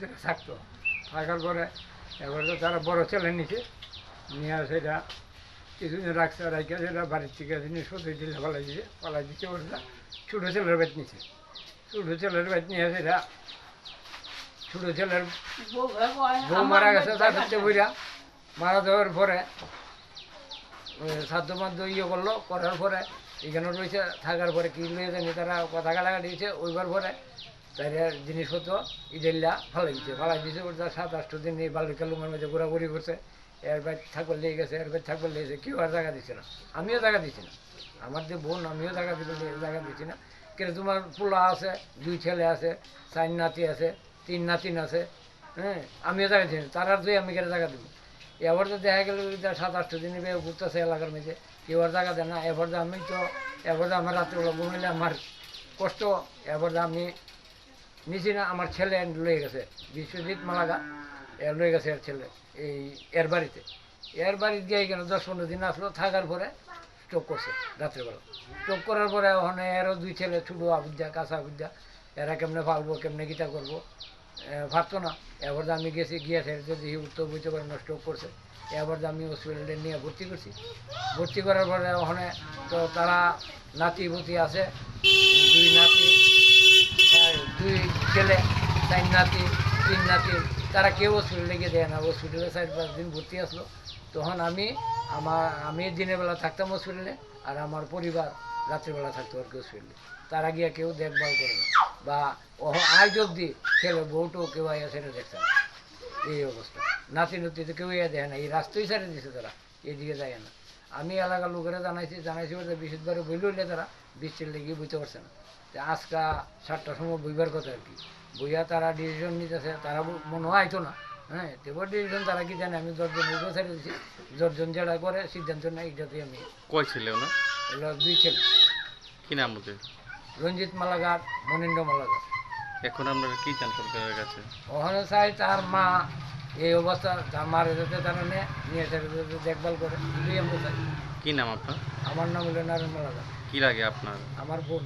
ধরে থাকতো। থাকার পরে এবার তো তারা বড় ছেলে নিচে নিয়ে সেটা কিছুদিন রাখছে রাখে সেটা বাড়ির থেকে জিনিসপত্র দিলে পালাই দিছে, পালাই দিচ্ছে ওটা ছোটো ছেলের বেত নিছে। ছোটো ছেলের বেত নিয়ে সেটা ছোটো ছেলের বউ মারা গেছে, তার হচ্ছে বইরা। মারা যাওয়ার পরে সাধ্য মাধ্য ইয়ে করল, করার পরে এখানে রয়েছে, থাকার পরে কি লয়ে জানি তারা কথা কাটাকাটি দিয়েছে। ওইবার পরে তারা জিনিসপত্র ইডেল্লা ফালাই দিচ্ছে ফালাই ওটা সাত আষ্ট দিন এই বালুকা লুমের মধ্যে ঘোরাঘুরি করছে, এর বাইর থাকবার লেগে গেছে, এর বাইর থাকবার লেগেছে কেউ আর জায়গা দিচ্ছে না, আমিও জায়গা দিচ্ছি না, আমার যে বোন, আমিও জায়গা দিতে জায়গা দিচ্ছি না কিন্তু তোমার পোলা আছে, দুই ছেলে আছে, চার নাতি আছে, তিন নাতিন আছে হ্যাঁ আমিও জায়গা দিচ্ছি তার আর দুই আমি কেটে জায়গা দেবো? এবার তো দেখা গেল সাত আষ্ট দিন ঘুরতেছে এলাকার মধ্যে, কেউ আর জায়গা দেয় না, এবার আমি তো, এবার আমার রাত্রেবেলা ঘুমাইলে আমার কষ্ট, এবার আমি নিচি না আমার ছেলে লয়ে গেছে, বিশ্বজিৎ মালাগা এর লয়ে গেছে এর ছেলে, এই এর বাড়িতে। এর বাড়িতে গিয়ে কেন দশ পনেরো দিন আসলো, থাকার পরে স্ট্রোক করছে রাত্রেবেলা। স্ট্রোক করার পরে ওখানে এরও দুই ছেলে, ছোটো আবুদ্দা কাঁচা আবুদ্দা এরা কেমনে ফালবো কেমনে গীতা করব? ভাবতো না। এবার যে আমি গেছি, গিয়ে সেটা দেখি উত্তর বুঝতে পারি না স্ট্রোক করছে। এবার যে আমি হসপিটালে নিয়ে ভর্তি করছি। ভর্তি করার পরে ওখানে তো তারা নাতি ভুতি আছে, দুই নাতি চার নাতি তিন নাতি তারা কেউ হসপিটালে গিয়ে দেয় না। হসপিটালে চার পাঁচ দিন ভর্তি আসলো। তখন আমি, আমার, আমি দিনের বেলা থাকতাম হসপিটালে আর আমার পরিবার রাত্রিবেলা থাকতো আর কি হসপিটালে তারা গিয়ে কেউ দেখভাল করে না। বা আজ অব্দি ছেলে বউটো কেউ আইয়া দেখছে না। এই অবস্থা। নাতি নাতি তো কেউ ইয়া দেয় না। এই রাস্তায় ছেড়ে দিছে তারা। এদিকে যায় না। আমি এলাকার লোকেরা জানাইছি জানাইছি বলতে বিশুদ্ধবারে বই লইলে তারা বৃষ্টির লেগে বুঝতে পারছে না। আজকা সাতটার সময় বইবার কথা আর কি। বইয়া তারা ডিসিশন নিতেছে তারা মনে হয় আইতো না। হ্যাঁ তেবার ডিসিশন তারা কি জানে? আমি দশজন উপরে ছেড়ে দিচ্ছি দশজন যেটা করে সিদ্ধান্ত নেয় এটাতে আমি কয় ছেলে ওনার? এগুলো দুই ছেলে। কি নাম ওদের? রঞ্জিত মালাগার মনীন্দ্র মালাগার এখন আপনারা কি চান সরকারের কাছে? ওখানে চাই তার মা এই অবস্থা তার মার যাতে তারা নিয়ে নিয়ে সেটা দেখভাল করে। এটাই আমরা চাই। কি নাম আপনার? আমার নাম হলো নারায়ণ মালাগার কি লাগে আপনার? আমার বোন।